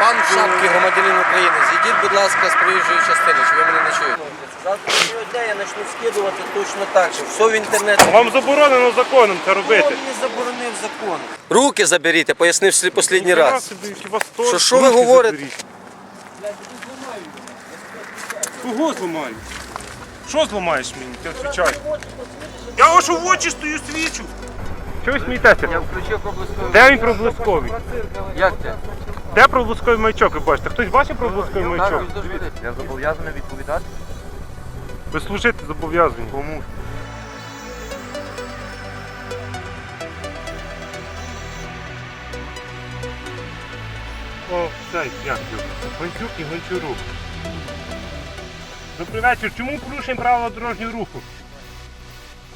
Пан в шапці громадянин України. Зійдіть, будь ласка, з проїжджої частини, чи ви мене не чуєте? Завтра дня я почну скидувати точно так же. Все в інтернеті. Вам заборонено законом це робити. мені заборонив закон? Руки заберіть, пояснив останній раз. Що- що ви говорите? Кого зламаю? Що зламаєш мені? Ти відповідай. Я ось в очі стою свічу. Чого ви смієтеся? Я включив проблисковий. Де він проблисковий? Як це? Де проблисковий маячок ви бачите? Хтось бачив проблисковий маячок? Я зобов'язаний відповідати. Ви служити зобов'язані. Кому? О, цей, як його? Гончук і Гончарук. Добрий вечір. Чому порушуємо правила дорожнього руху?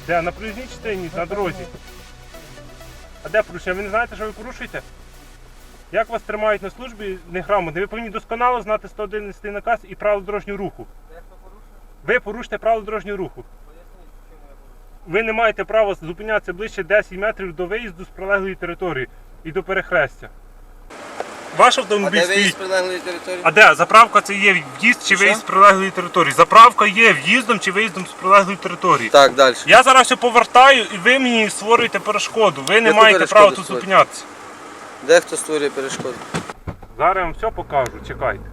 Де? На проїзній частині, на дорозі. А де порушення? Ви не знаєте, що ви порушуєте? Як вас тримають на службі неграмотно? Ви повинні досконало знати 111 наказ і правила дорожнього руху. Ви порушите правила дорожнього руху. Ви не маєте права зупинятися ближче 10 метрів до виїзду з прилеглої території і до перехрестя. Ваш А автомобіль де ви стоїть. з прилеглої території? А де? Заправка це є в'їзд чи Що? виїзд з прилеглої території. Заправка є в'їздом чи виїздом з прилеглої території. Так, далі. Я зараз все повертаю і ви мені створюєте перешкоду. Ви не Яку маєте перешкоду права тут створюєте? зупинятися. Де хто створює перешкоду? Зараз я вам все покажу, чекайте.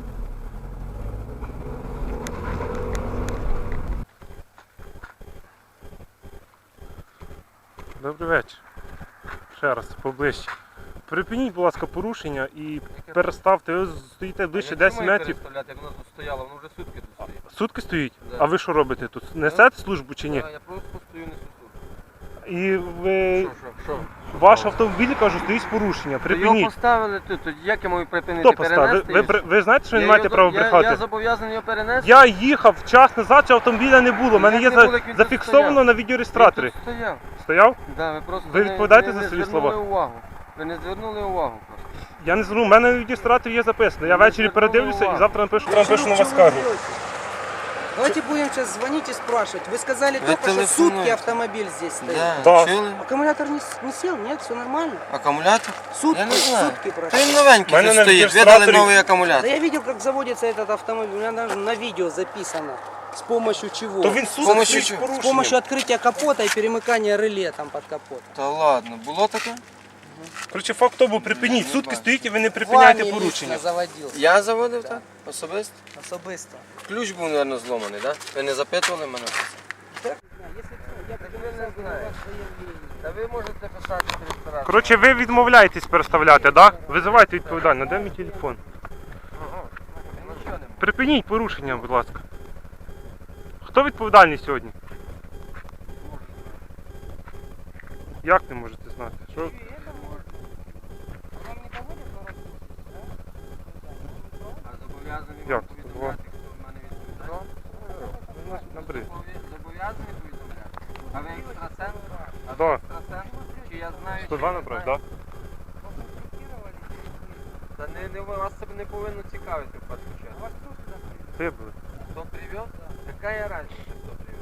Добрий вечір. Ще раз, поближче. Припиніть, будь ласка, порушення і переставте. Ви стоїте ближче 10 метрів. Як воно тут стояло, воно вже сутки тут стоїть. Сутки стоїть? Да. А ви що робите тут? Несете службу чи ні? Я просто стою несу тут. І ви. Що, що, що? Ваш автомобіль, кажу, стоїть з порушення. То Його Припиніть. поставили тут, тоді як я можу припинити Хто поставив? Ви, перенести? ви, ви знаєте, що ви не маєте його- права я- брехати? Я зобов'язаний його перенести. Я їхав час назад, цього автомобіля не було. У мене Як є не за- було, як він тут зафіксовано стояв? на Він відеореєстраторі. тут стояв. Стояв? Да, ви просто Ви не- відповідаєте не- за не свої звернули слова? увагу. Ви не звернули увагу просто. Я не знаю, у мене на відеореєстраторі є записано. Я Ну, ввечері передивлюся і завтра напишу. Вам пишу на вас скаргу. Давайте будем сейчас звонить и спрашивать. Вы сказали Вы только что телефонуете. сутки автомобиль здесь стоит. Да. чули? Аккумулятор не, с- не сел, нет, все нормально. Акумулятор? Сутки, Я не знаю. сутки Та прошли. він новенький Мене тут на стоїть, відеореєстраторі- видали новий Да акумулятор. я видел, как заводится этот автомобиль. У меня даже на видео записано. С помощью чего? То він З суд помощью з чого? С помощью открытия капота и перемыкания реле там под капотом. Та ладно, було таке? Коротше, факт тому припиніть. Сутки стоїть і ви не припиняєте Вами порушення. лично заводил. Я заводив так? Особисто? Особисто. Ключ був, мабуть, зломаний, так? Ви не запитували мене? Та ви можете писати через раз. Коротше, ви відмовляєтесь переставляти, так? Да? Визивайте відповідально, де мій телефон? Припиніть порушення, будь ласка. Хто відповідальний сьогодні? Як не можете знати? Що? А зобов'язаний Як? вам повідомляти, хто в мене відповідає? Набери. Зобов'язаний повідомляти? А ви екстрасенс? А Да. ви екстрасенс? Чи я знаю, чи 102 я набрати, знаю? так? Та не, не, вас це не повинно цікавити в першу чергу. Ви були. Кто привез? Какая разница, кто привез?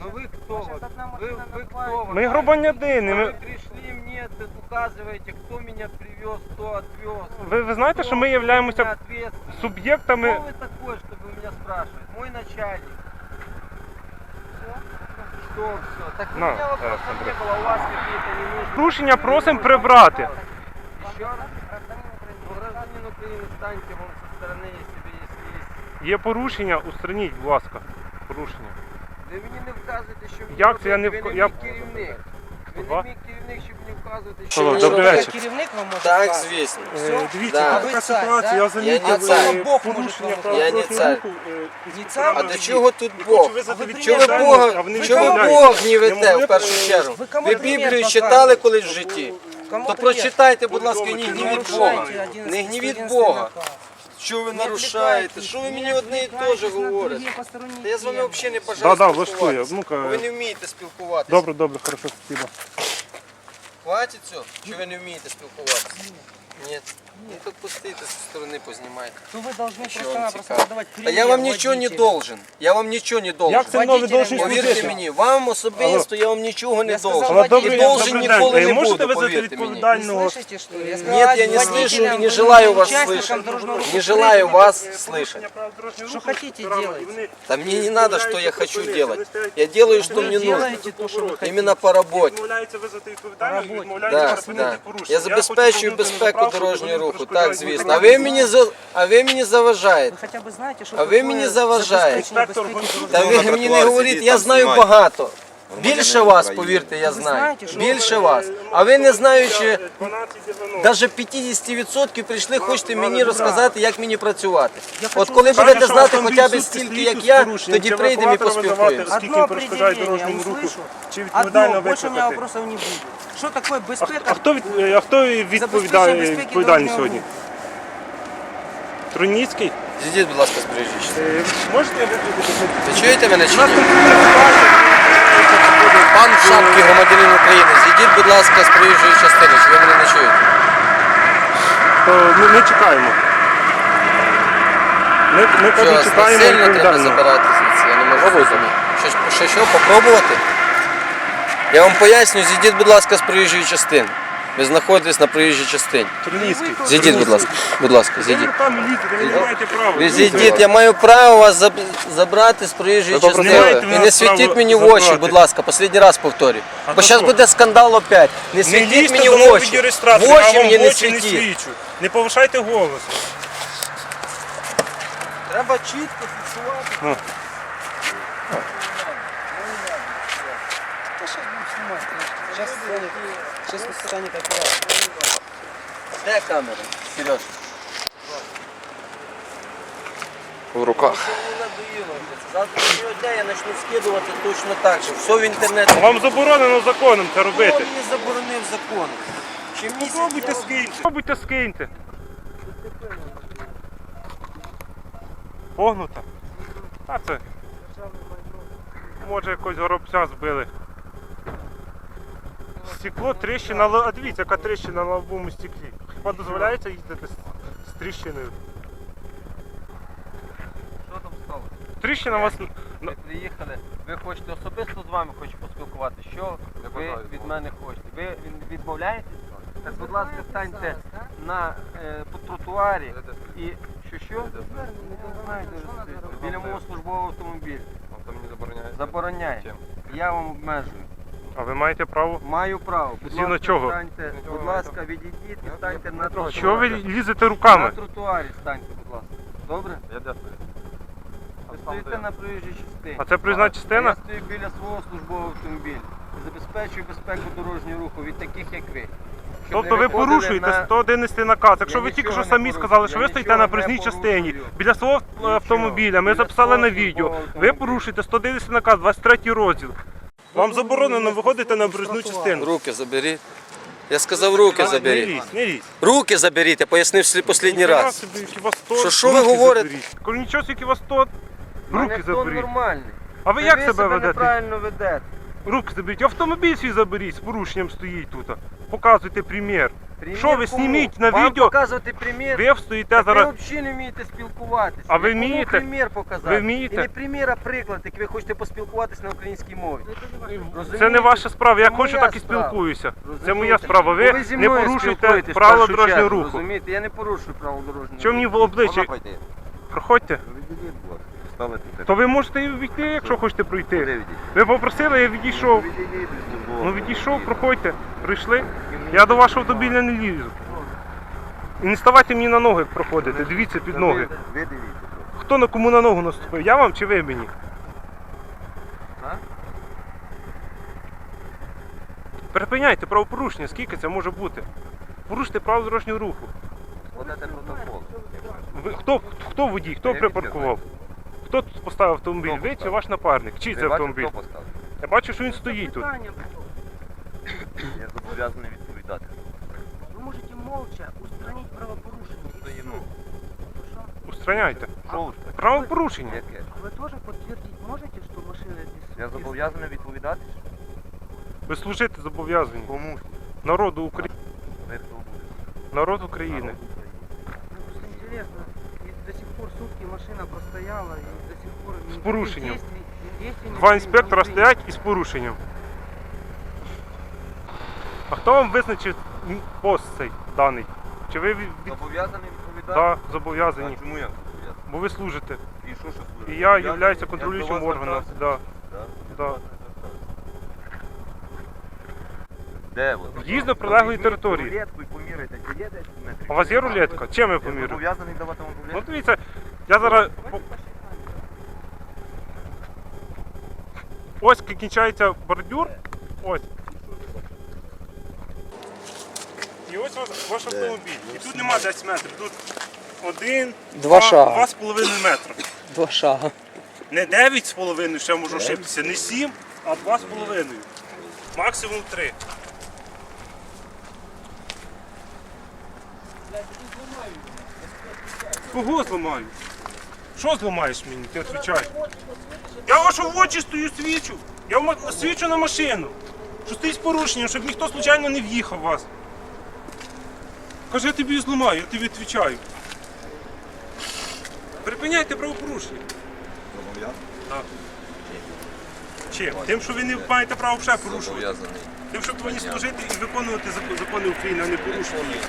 Ну вы кто? вот? Вы, вы кто? Ми громадянини. Вы Ми... пришли мне, тут указываете, кто меня привез, кто отвез. Ви, ви знаєте, що ми являємося суб'єктами. Кто вы такой, чтобы меня спрашивать? Мой начальник. Что все? Так у На, меня вопросов э, смотри. не было, у вас какие-то ненужные. Порушення просимо прибрати. Еще раз? Ну, гражданин Украины, станьте вон со стороны, если вы если есть. Є порушення, устраніть, будь ласка. Порушення. Ви мені не вказуєте, що мені Як це я не робити, вка- ви я- не мій керівник. Ви Два? не мій керівник, щоб що добрий вечір. Керівник вам може Так, сказати. звісно. Е, Дивіться, Да. така Ви цар, ситуація, да? я Я замітив не цар. е, Бог порушення може права Я не цар. руху, е, Не цим? А до чого тут Бог? визнати Чого ви відповідальність, Бога, вони чого. Бог гнівите в першу е, чергу? Ви кому Ви примір Біблію показуєте? читали колись в житті? Кому То прочитайте, будь ласка, не гнівіть Бога. 11 Не гнівіть 11 Бога. наказ. Що ви нарушаєте? Що ви мені одне і те ж говорите? Та я з вами взагалі не бажаю Да, да, спілкуватися. влаштує. Ну-ка. Бо Ви не вмієте спілкуватися. Добре, добре, хорошо, спасибо. Хватить все, Чи ви не вмієте спілкуватися? Ні. тут постійте зі сторони познімайте. То вы должны Що вам просто-напросто цікаво? давать Та я вам ничего не водителя. должен. Я вам ничего не должен. Як це мною ви Водителя должні не Повірте служити? мені, вам особисто я вам нічого не Я сказав, должен. Але Водителя добрий І день, должен добрий ніколи день. не Можете буду, визвати повірте мені. Вы відповідального? слышите, что ли? Я сказал, Нет, я не водителям, слышу и не вы желаю вас участникам слышать. дорожного Не руха. желаю вас слышать. Что хотите, делайте. Да мне не надо, что я хочу делать. Я делаю, что мне нужно. Делайте то, что вы хотите. Именно по работе. Відмовляється визвати відповідальність, Роботі. відмовляється Да, припинити да. порушення. Я забезпечую хочу безпеку повернути на дорожнього правку, руху, щоб так, ви звісно. не А ви мені за- а ви мені заважаєте. Вы хотя бы знаете, что А вы такое мне заважаете. забезпечение Инспектор безпеки гонщик. Та дорожнього ви руху? мені не говоріть, я знаю багато. Більше вас, повірте, я знаю. Більше вас. А ви не знаючи навіть 50% прийшли, хочете мені розказати, як мені працювати. От коли будете знати хоча б стільки, як я, тоді прийдемо і поспілкуємося. Скільки Одно перешкоджає дорожньому руху? услышу. Чи відповідально викликати? вопросов не будет. Что такое А, безпека? а хто від а хто відповідає безпеки відповідальний дорожнього сьогодні? Труніцький? Зійдіть, будь ласка, з. Е, Можете? Ви чуєте мене чи ні? Пан Шапки, громадянин України, зійдіть, будь ласка, з проїжджої частини, чи ви мене не чуєте? Ми, ми чекаємо. Ми, ми Що, кажу, вас чекаємо насильно треба відповідально. забирати звідси? Я не можу зрозуміти. Що, що, що, попробувати? Я вам поясню, зійдіть, будь ласка, з проїжджої частини. Ви знаходитесь на проїжджій частині. Труніцький. Зійдіть, будь ласка. Будь ласка, Ви зійдіть. руками лізете, ви не маєте права. Ви зійдіть, я маю право вас заб- забрати з проїжджої Ви частини. маєте І мене не світіть право мені в очі, забрати. будь ласка, останній раз повторюю. А Бо то зараз що? буде скандал опять. Не Не світіть лізьте мені до в мого очі. В відеореєстратора, я очі вам мені в не очі не світіть. свічу. Не повишайте голос. Треба чітко фіксувати. Ну. Та щас будемо знімати. Сейчас сейчас станет операция. Де камера? Сереж. в руках. Завтра дня я почну скидувати точно так же. Все в інтернеті. Вам заборонено законом це Хто робити. мені заборонив закон? Чи місяць Спробуйте я- скиньте. Спробуйте скиньте. Погнута. А це. Може якось горобця збили. Стекло, тріщина, а дивіться, яка тріщина на лобовому стеклі. Хіба дозволяється їздити з, з тріщиною? Що там сталося? Тріщина у вас. Ви приїхали, ви хочете особисто з вами хочу поспілкуватися. Що ви від мене хочете? Ви від- відмовляєтесь? Так, будь ласка, станьте на е, по тротуарі і що що? Не. Біля мого службового автомобіля. Там не забороняє. Забороняє. Я вам обмежую. А ви маєте право? Маю право. Будь Згідно ласка, чого? Станьте, будь ласка, відійдіть і станьте на тротуарі. Чого ви лізете руками? На тротуарі станьте, будь ласка. Добре? Я де стою? Ви стоїте на проїжджій частині. А це проїзна частина? Я стою біля свого службового автомобіля. і Забезпечую безпеку дорожнього руху від таких, як ви. Щоб Тобто не ви виходили порушуєте на- 111 наказ. Якщо Я ви тільки нічого що не самі порушую. сказали, що Я ви стоїте нічого на не проїзній частині порушую. біля свого Нічого. автомобіля, ми Біля записали свого на відео. службового Ви автомобіля. порушуєте 111 наказ, 23 розділ. Вам заборонено виходити на проїзну частину. Руки заберіть. Я сказав, руки Не заберіть. лізь, не лізь. Руки заберіть, я пояснив останній раз. собі, хіба 100, Що- що ви руки говорите? заберіть. Кажу, нічого собі, вас 100, руки заберіть. нормальний. А ви як себе ведете? неправильно ведете. Руки заберіть, автомобіль свій заберіть, з порушенням стоїть тут. Показуйте примір. Що ви кому? зніміть на Вам відео? показувати примір? Ви стоїте Так зараз. Ви взагалі не вмієте спілкуватися. А ви кому вмієте? примір показати? Ви вмієте? І не примір, а приклад, як ви хочете поспілкуватися на українській мові. Це Розумієте? не ваша справа, я Це хочу, моя так і справа. спілкуюся. Це Розумієте? моя справа. Бо Ви зі не мною порушуєте спілкуєтесь в правила першу дорожнього чергу, руху. Розумієте, я не порушую правила дорожнього Що мені в обличчя? пройти? Проходьте. Відійдіть, будь ласка. Ставити так. То ви можете і відійти, якщо хочете пройти. Ви попросили, я відійшов. Відійдіть, будь Ну відійшов, проходьте. Прийшли. Я до вашого автомобіля не лізу. І не ставайте мені на ноги, як проходите. Дивіться під ноги. Ви дивіться. Хто на кому на ногу наступив? Я вам чи ви мені? А? Припиняйте правопорушення, скільки це може бути? Поруште правила дорожнього руху. Складайте протокол. Ви, хто, хто водій, хто Я припаркував? Хто тут поставив автомобіль? Ви чи ваш напарник? Чий Ви це бачите, автомобіль? хто поставив? Я бачу, що він стоїть тут. Я зобов'язаний. Вы можете молча устранить правопорушение. и Стоїмо. всё. Хорошо? Устраняйте. Що ви ж таке? Правопорушення. Яке? А вы тоже подтвердить можете, что машина без... Я без- зобов'язаний відповідати? Ви служити зобов'язані. Кому ж? Народу України. Ви хто буде? Народ України. Народ України. интересно, и до сих пор сутки машина простояла, и до сих пор... никаких порушением. действий- действий не Два при- інспектора не принято. стоять із порушенням. А хто вам визначив м, пост цей Даний? Чи ви від... Зобов'язаний відповідати? да, А зобов'язані? чому я зобов'язаний? Бо ви служите. І що що служить? І я являюся контролюючим органом. Да. Да? Я Да. вас не звертався. Де ви? В'їзд прилеглої території. рулетку і поміряйте, чи є 10 метрів. У вас є рулетка? Чим я Я помірю? зобов'язаний давати вам Ну рулетку? дивіться, я зараз. Ось кінчається бордюр. Ось. І ось ваш, ваш автомобіль. І тут нема 10 метрів. Тут один, Два шага. два з половиною метра. Два шага. Не 9 з половиною, ще можу ошибитися, не 7, а 2 з половиною. Максимум 3. Кого зламаю? Що зламаєш мені? Ти відповідаєш. Я вашу в очі стою свічу. Я в ма- свічу на машину. Що стоїть з порушенням, щоб ніхто случайно не в'їхав в вас. Каже, я тобі її зламаю, я тобі відповідаю. Припиняйте правопорушення. Так. Чим? Тим, що ви не маєте права вже порушувати. Зобов'язаний. Тим, що повинні служити і виконувати зак- закони України, а не порушувати.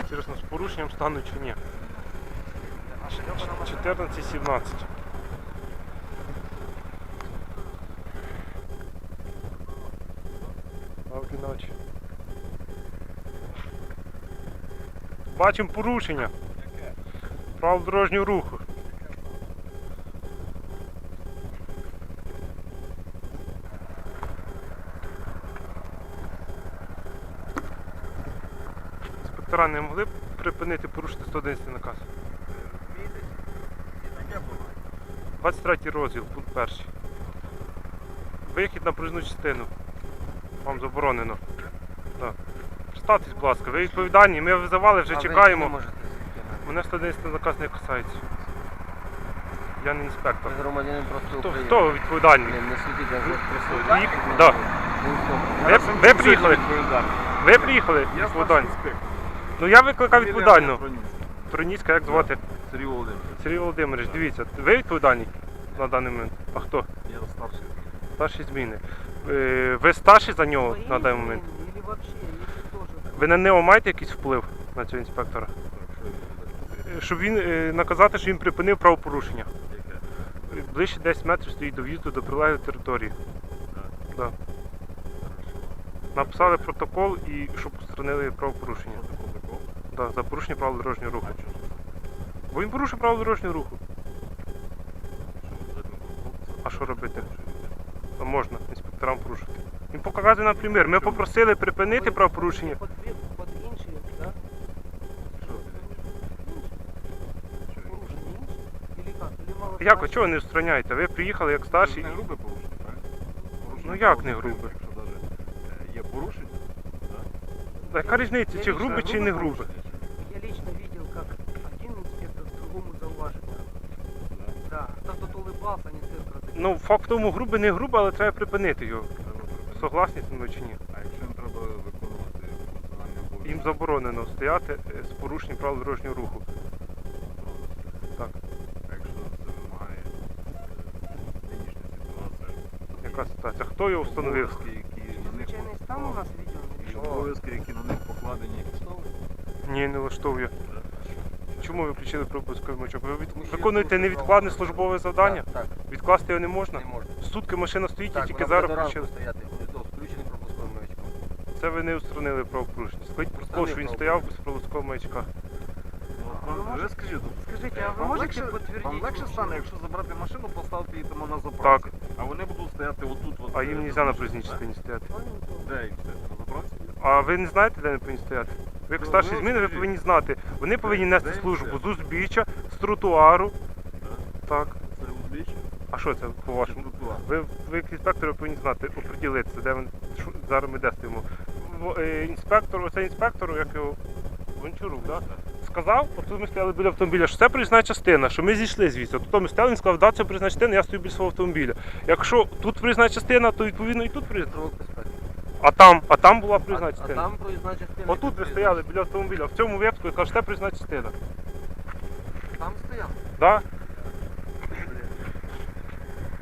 Інтересно, з порушенням стануть чи ні? 14-17. Доброї ночі. Бачимо порушення. Правил дорожнього руху. Інспектора не могли б припинити порушити 111 наказ. 23 розділ, пункт перший. Вихід на проїзну частину. Вам заборонено. Так. Ставтесь, будь ласка, ви відповідальні, ми визивали, вже А ви чекаємо. не. Мене 111 наказ не касається. Я не інспектор. Ви громадянин просто Хто, України. хто відповідальний? Блін, Не судіть, я Ви- да. Ви, ви приїхали? Ви приїхали? Я Відповідальний. Ну я викликав. Броніцький. Троніцька, як звати? Сергій Володимирович. Сергій Володимирович, дивіться, ви відповідальний на даний момент? А хто? Я старший. Старші зміни. Е, Ви старший за нього на даний момент? Или вообще. Ви на нього маєте якийсь вплив на цього інспектора? Щоб він е, наказати, що він припинив правопорушення. Ближче 10 метрів стоїть до в'їзду до прилеглої території. Да. Написали протокол і щоб устранили правопорушення. Да, за порушення правил дорожнього руху. Бо він порушив правила дорожнього руху. А що робити? А можна інспекторам порушити. Він показує на примір. Ми попросили припинити правопорушення. Як ви чого не устраняєте? Ви приїхали як старший. Не грубе порушення, правильно? Порушення Ну, як не дорожнього грубе? Якщо навіть е, є порушення, Та Яка різниця, чи грубе, чи не грубе? Я лично видел, как один инспектор другому зауважил. Да, кто-то улыбался, не инспектор. Ну, факт в тому, грубе, не грубе, але треба припинити його. треба припинити. Согласні зі мною чи ні? А якщо їм треба виконувати функціональні обов'язки? Їм заборонено стояти е, з порушенням правил дорожнього руху. Хто його встановив? Обов'язки, які на них Чрезвычайный стан у нас видел? і обов'язки, які на них покладені. Ні, не влаштовує. Чому ви включили пропусковий мачок? Ви від- Тому що є виконуєте порушення невідкладне правил службове завдання? Так, так, Відкласти його не можна? не можна. Сутки машина стоїть і Так, тільки вона зараз буде до ранку включили. стояти, буде то включений пропусковим маячком. Це ви не устранили правопорушення. Скажіть протокол, що він Встановив стояв без пропускового маячка. А ви Вам- можете- Ви скажіть, от, Скажите, а вы вам можете легше, подтвердить? вам легше вообще? стане, якщо забрати машину, поставити її там на заправці. Так. А вони будуть стояти отут. От, А е, їм не можна на проїзній частині стояти. Де їм стояти? На? А ви не знаєте, де вони повинні стояти? Ви як Ну, старші ну, зміни, ви скажіть. повинні знати. Вони повинні нести де їм службу з узбіччя, з тротуару. Так. Це узбіччя? А що це по-вашому? Тротуар. Ви, ви як інспектори повинні знати, оприділитися, де він що- зараз ми де стоїмо. В- е, Інспектор, оцей інспектор, як його Гончарук, да? Сказав, от ми стояли біля автомобіля, що це проїзна частина, що ми зійшли звідси. Тут ми стояли, він сказав, да, це проїзна частина, я стою біля свого автомобіля. Якщо тут проїзна частина, то відповідно і тут проїзна. А там, а там була А, проїзна а частина. там проїзна частина. Отут ви стояли біля автомобіля, в цьому випадку кажете проїзна частина. Там стояв. Да?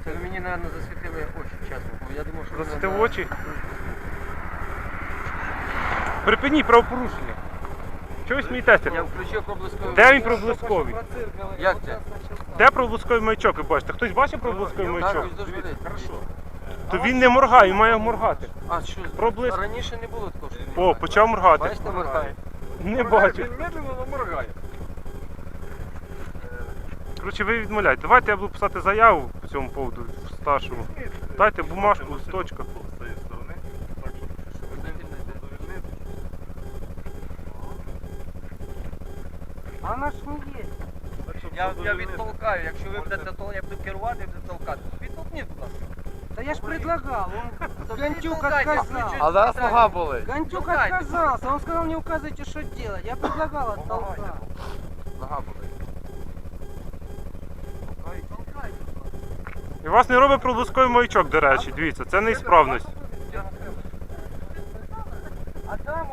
Це ви мені, мабуть, засвітили очі, чесно. Бо я думав, що Засвітив очі. Припиніть правопорушення. Чого ви смієтеся? Я включив проблисковий. Де він проблисковий? Як це? Де проблисковий маячок ви бачите? Хтось бачив проблисковий Так, маячок? Хорошо. То він не моргає, він має моргати. А що? Проблиск. Раніше не було такого, що він О, моргає. почав моргати. Бачите, моргає. Не бачу. Він медленно но моргає. Коротше, ви відмовляєте. Давайте я буду писати заяву по цьому поводу старшому. Дайте бумажку, листочка. Не есть. Я, я відтолкаю, якщо ви будете то, я буду керувати, я буду толкати. Відтолкніть, будь ласка. Да я ж предлагал, он Гантюк отказал. А зараз нога болить. Гантюк Толкайте. отказался, он сказал, не указывайте, что делать. Я предлагал оттолкать. Нога болить. І вас не робить проблисковий маячок, до речі, дивіться, це неісправність.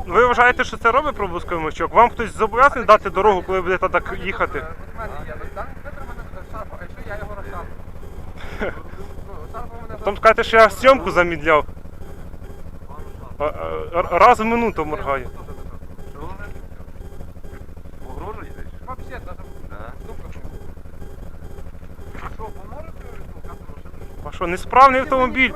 Ви вважаєте, що це робить проблисковий маячок? Вам хтось зобов'язаний дати дорогу, коли будете так їхати? От мене є. Там мене шарпав, а якщо я його? Ну, мене Там скажете, що я зйомку замідляв. Раз в минуту моргає. Погрожуєте? Вообще, що поможете? А що, несправний Если вы не автомобіль?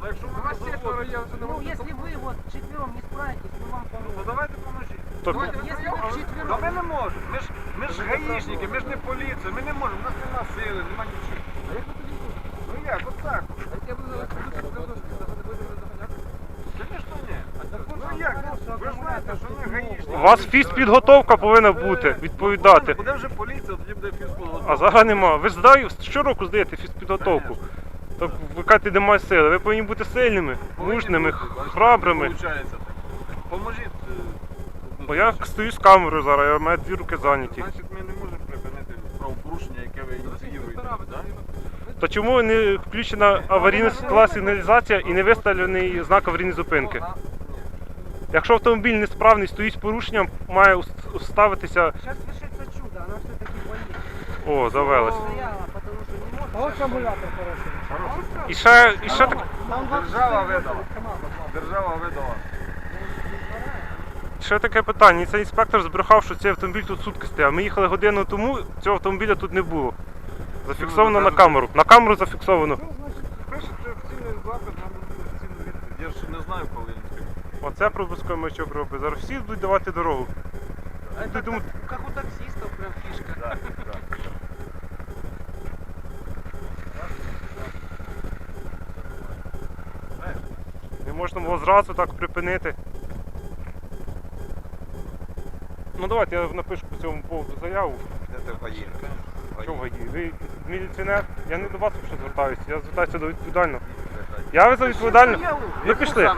Ну, якщо ви вас четверо, я вже не Ну, можу. если вы вот четвером не справитесь, мы вам Ну, то поможем. давайте поможіть. То- Если вы Та вчетвером... ми не можемо. Ми ж, ми ж гаїшники, ми ж не поліція, ми не можемо, у нас нема сили, нема нічого. А як ви тоді будете? Ну як, от так. А як я буду зараз буду будете доганяти? Звісно, ні. Ну як, ну, ви ж знаєте, що ми гаїшники. У вас фізпідготовка повинна бути, відповідати. Буде вже поліція, тоді буде фізподготовка. А зараз нема. Ви ж здаю, щороку здаєте фізпідготовку. Так ви сили. Ви повинні бути сильними, мужними, храбрими. Поможіть. е, Бо я стою з камерою зараз, я маю дві руки зайняті. Значить, ми не можемо припинити правопорушення, яке ви ініціюєте. так? То чому не включена аварійна світлова сигналізація і не виставлений знак аварійної зупинки? Якщо автомобіль несправний, стоїть з порушенням, має ус- ставитися. Сейчас свершится чудо, она все-таки поедет. О, завелась. Стояла, что не. А вот аккумулятор хороший. І ще, і ще так. Держава видала. Держава видала. Ще таке питання. Цей інспектор збрехав, що цей автомобіль тут сутки стояв. Ми їхали годину тому, цього автомобіля тут не було. Зафіксовано на камеру. На камеру зафіксовано. Ну, значить, пишете офіційний запит, нам офіційну відповідь. Я ж не знаю, коли він. Оце пропусковий маячок робить. Зараз всі будуть давати дорогу. Как, как у таксистов прям фишка. Так, так. Не можна було зразу так припинити. Ну давайте я напишу по цьому поводу заяву. Де ти поїхав? Що ви, ви міліціонер? Я не до вас вже звертаюся, я звертаюся до відповідального. Я за відповідально. Ну пішли.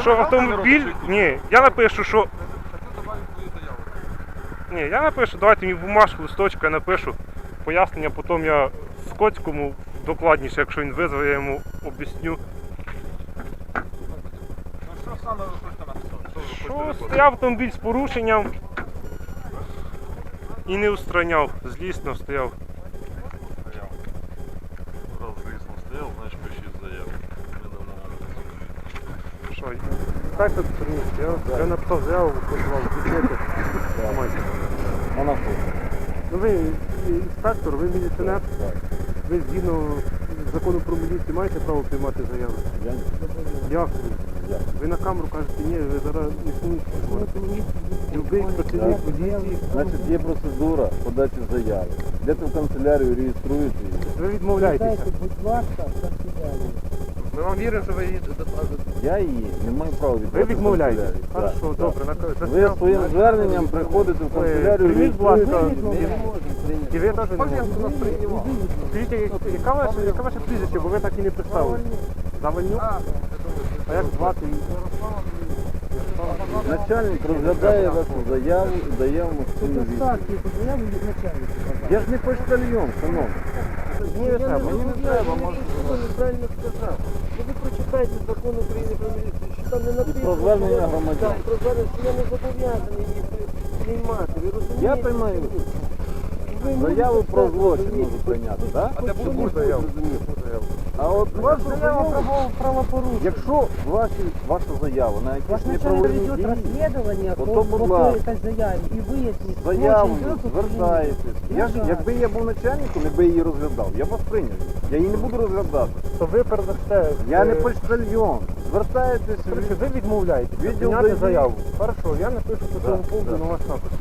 Що автомобіль. Ні, я напишу, що. Ні, я напишу, давайте мені бумажку, листочку, я напишу пояснення, потім я Скотському докладніше, якщо він визве, я йому об'ясню. Ну що саме ви хочете написати? Що ви хочете Що написати? стояв автомобіль з порушенням і не устраняв, злісно стояв. Раз звісно стояв, значить пишіть заяву. Що? Так тут приніс, я, я написав заяву, хочу вам включити. Ну ви інспектор, ви міліціонер. Ви згідно закону про міліцію маєте право приймати заяви? Я Як ви? Ви на камеру кажете, ні, ви зараз не смієте. Любий працівник поліції, Значить, є процедура подачі заяви. Йдете в канцелярію, реєструєте її. ви відмовляєтеся. Ми вам віримо, що ви їдете. Я її не маю права віддати. Ви в відмовляєтеся. канцелярію. Хорошо, Так, добре. так. на- Ви засняв. своїм зверненням приходите в канцелярію, прийміть, будь ласка, реєструєте. І ви теж не можете. Скажіть, яка ваше, яке ваше прізвище, бо ви так і не представили. Завальнюк? А як звати її? Начальник розглядає вашу заяву і дає вам офіційну відповідь. Я ж не почтальйон, шановний. Ні, не треба. Мені не треба, може. неправильно сказал. Ну, вы прочитайте. Закон України про міліцію, що там не написано. Про звернення громадян. Так, про звернення, що я не зобов'язаний її приймати. Ви розумієте? Я приймаю. Заяву про злочин можу прийняти, так? А де буду заяву? А от ваша заява про правопорушення. Якщо ваші, ваша заява на Ваш якісь начальник неправові ведет дії, расследование Вот по, то, по будь той ласка. этой заяве и выяснит, заяву злочин был тут или нет. звертаєтесь. Я ж, Ну, да. якби я був начальником, якби я її розглядав, я б вас прийняв. Я її не буду розглядати. То ви передасте. Я не почтальйон. Звертаєтесь. Короче, ви відмовляєтеся Відділ прийняти ДАІ. заяву. Хорошо, я напишу по Да, цьому поводу да. на ваш напис.